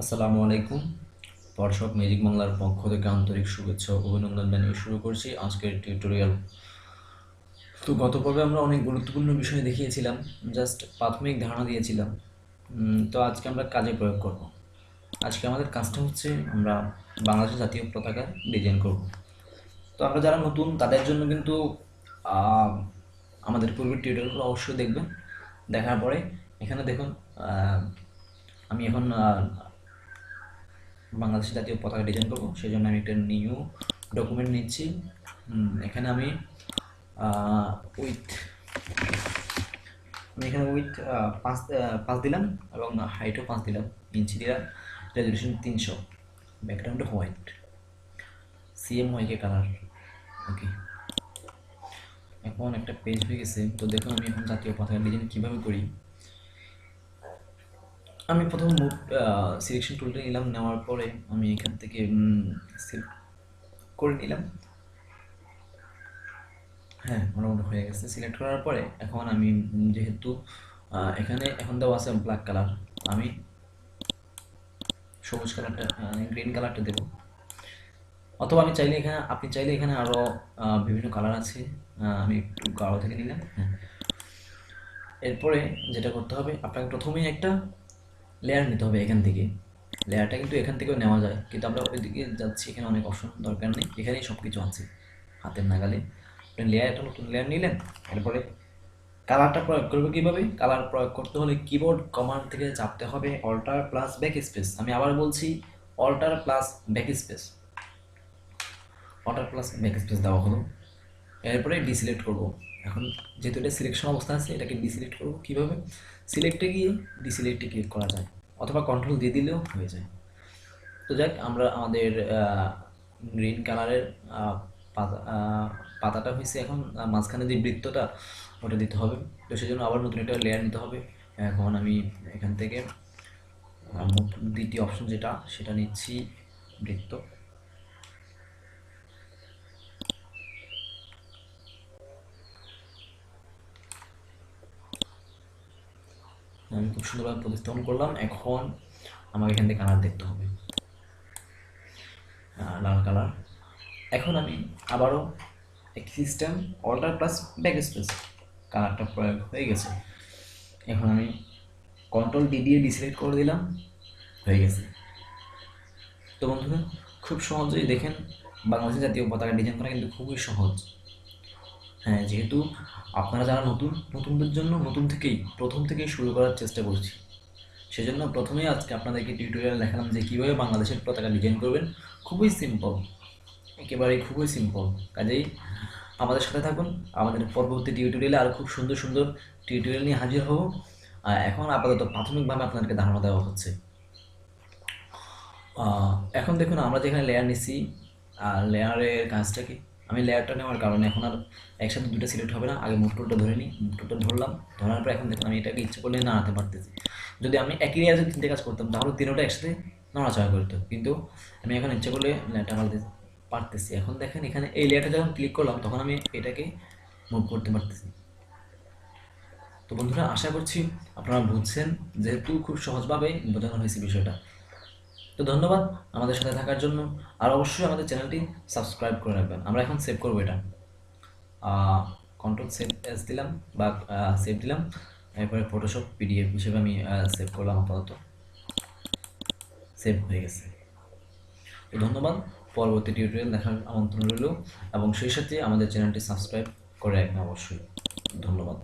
আসসালামু আলাইকুম। পর্ষক ম্যাজিক বাংলার পক্ষ থেকে আন্তরিক শুভেচ্ছা অভিনন্দন জানিয়ে শুরু করছি আজকের টিউটোরিয়াল। তো গত পর্বে আমরা অনেক গুরুত্বপূর্ণ বিষয় দেখিয়েছিলাম, জাস্ট প্রাথমিক ধারণা দিয়েছিলাম। তো আজকে আমরা কাজে প্রয়োগ করব। আজকে আমাদের কাজটা হচ্ছে আমরা বাংলাদেশের জাতীয় পতাকা ডিজাইন করব। তো আমরা যারা নতুন, তাদের জন্য কিন্তু আমাদের পূর্বের টিউটোরিয়ালগুলো অবশ্যই দেখবেন। দেখার পরে এখানে দেখুন আমি এখন বাংলাদেশের জাতীয় পতাকা ডিজাইন করব। সেই জন্য আমি একটা নিউ ডকুমেন্ট নিচ্ছি। এখানে আমি উইথ আমি এখানে উইথ পাঁচ পাঁচ দিলাম এবং হাইটও পাঁচ দিলাম। ইঞ্চি দিলাম রেজলিউশন তিনশো। Background white C M Y K colour okay এখন একটা পেজ হয়ে গেছে। তো দেখুন আমি এখন জাতীয় পতাকা ডিজাইন কীভাবে করি। আমি প্রথম মুভ সিলেকশন টুলটা নিলাম নেওয়ার পরে আমি এখান থেকে সিলেক্ট করে নিলাম। হ্যাঁ মোটামুটি হয়ে গেছে। সিলেক্ট করার পরে এখন আমি যেহেতু এখানে এখন দেওয়া আছে ব্ল্যাক কালার আমি সবুজ কালারটা গ্রিন কালারটা দেবো। অথবা আমি চাইলে এখানে আপনি চাইলে এখানে আরও বিভিন্ন কালার আছে আমি একটু গাঢ় থেকে নিলাম। হ্যাঁ। এরপরে যেটা করতে হবে আপনাকে প্রথমেই একটা লেয়ার নিতে হবে এখান থেকে। লেয়ারটা কিন্তু এখান থেকেও নেওয়া যায়। কিন্তু আমরা ওইদিকে যাচ্ছি, এখানে অনেক অপশন দরকার নেই। এখানেই সব কিছু আছে, হাতের নাগালে। আপনি লেয়ার একটা নতুন লেয়ার নিলেন, এরপরে কালারটা প্রয়োগ করবে কীভাবে? কালার প্রয়োগ করতে হলে কিবোর্ড কমান্ড থেকে চাপতে হবে অল্টার প্লাস ব্যাক স্পেস আমি আবার বলছি alter plus back space alter plus back space দেওয়া হলো। এরপরে ডিসিলেক্ট করব। এখন যেহেতু এটা সিলেকশন অবস্থা আছে, এটাকে ডিসিলেক্ট করব কীভাবে? সিলেক্টে গিয়ে ডিসিলেক্টে ক্লিক করা যায়। অথবা কন্ট্রোল দিয়ে দিলেও হয়ে যায়। তো যাক, আমরা আমাদের গ্রিন কালারের পাতা পাতাটা হয়েছে এখন মাঝখানে যে বৃত্তটা, ওটা দিতে হবে। তো সেজন্য আবার নতুন একটা লেয়ার নিতে হবে। এখন আমি এখান থেকে দ্বিতীয় অপশন যেটা, সেটা নিচ্ছি বৃত্ত। আমি খুব সুন্দরভাবে প্রতিস্থাপন করলাম, এখন আমাকে এখান থেকে কালার দেখতে হবে। লাল কালার। এখন আমি আবারও একটি system alter plus back space কালারটা প্রয়োগ হয়ে গেছে। এখন আমি কন্ট্রোল ডি দিয়ে ডিসিলেক্ট করে দিলাম, হয়ে গেছে। তো বন্ধুরা, খুব সহজেই দেখেন বাংলাদেশের জাতীয় পতাকা ডিজাইন করা কিন্তু খুবই সহজ। হ্যাঁ যেহেতু আপনারা যারা নতুন, নতুনদের জন্য নতুন থেকেই, প্রথম থেকেই শুরু করার চেষ্টা করছি। সেজন্য প্রথমেই আজকে আপনাদেরকে টিউটোরিয়াল দেখালাম যে কীভাবে বাংলাদেশের পতাকা ডিজাইন করবেন। খুবই সিম্পল একেবারেই খুবই সিম্পল কাজেই আমাদের সাথে থাকুন, আমাদের পরবর্তী টিউটোরিয়ালে আরও খুব সুন্দর সুন্দর টিউটোরিয়াল নিয়ে হাজির হব। আর এখন আপাতত প্রাথমিকভাবে আপনাদেরকে ধারণা দেওয়া হচ্ছে। এখন দেখুন আমরা যেখানে লেয়ার নিচ্ছি, আর লেয়ারের কাজটা কি? আমি লেয়ারটা নেওয়ার কারণে এখন আর একসাথে দুটো সিলেক্ট হবে না। আগে মুভ টুলটা ধরে নিই মুভ টুলটা ধরলাম। ধরার পর এখন দেখুন আমি এটাকে ইচ্ছে করলে নাড়াতে পারতেছি। যদি আমি একই লেয়ারে তিনটে কাজ করতাম, তাহলে তিনোটা একসাথে নড়াচড়া করতো। কিন্তু আমি এখন ইচ্ছে করলে লেয়ারটা পাল্টে পারতেছি। এখন দেখেন এখানে এই লেয়ারটা যখন ক্লিক করলাম, তখন আমি এটাকে মুভ করতে পারতেছি। তো বন্ধুরা, আশা করছি আপনারা বুঝছেন। যেহেতু খুব সহজভাবে বোঝানো হয়েছে বিষয়টা। তো ধন্যবাদ আমাদের সাথে থাকার জন্য। আর অবশ্যই আমাদের চ্যানেলটি সাবস্ক্রাইব করে রাখবেন। আমরা এখন সেভ করব এটা। কন্ট্রোল সেভ এস দিলাম বা সেভ দিলাম। এরপরে ফটোশপ পিডিএফ হিসেবে আমি সেভ করলাম আপাতত। সেভ হয়ে গেছে। তো ধন্যবাদ। পরবর্তী টিউটোরিয়াল দেখার আমন্ত্রণ রইল। এবং সেই সাথে আমাদের চ্যানেলটি সাবস্ক্রাইব করে রাখবেন অবশ্যই। ধন্যবাদ।